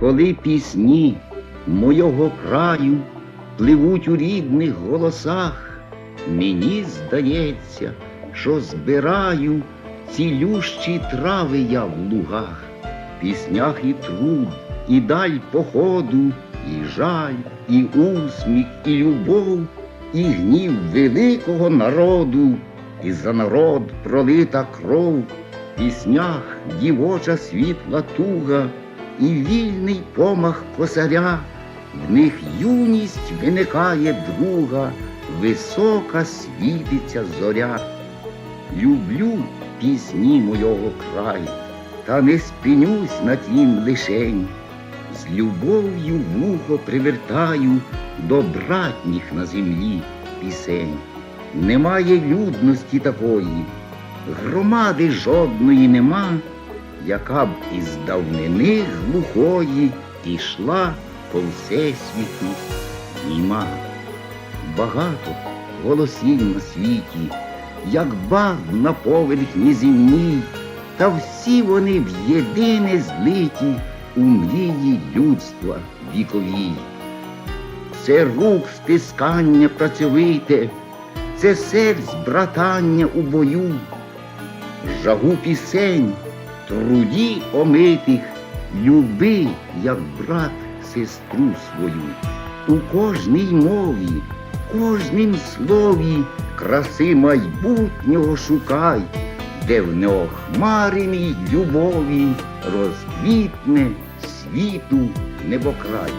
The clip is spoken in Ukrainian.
коли пісні мойого краю пливуть у рідних голосах, мені здається, що збираю цілющі трави я в лугах, піснях і труд, і даль походу, і жаль, і усміх, і любов, і гнів великого народу, і за народ пролита кров, піснях дівоча світла туга, і вільний помах косаря, в них юність виникає друга, висока світиться зоря. Люблю пісні мойого краю, та не спинюсь на тім лишень. З любов'ю вухо привертаю до братніх на землі пісень. Немає людності такої, громади жодної нема, яка б із давнини глухої ішла по всесвіту німа. Багато голосів на світі, як баг на поверхні земні, та всі вони в єдине злиті у мрії людства віковій. Це рук стискання працьовите, це серць братання у бою, жагу пісень, труді омитих, люби, як брат сестру свою. У кожній мові, кожнім слові краси майбутнього шукай, де в неохмареній любові розквітне світу небокрай.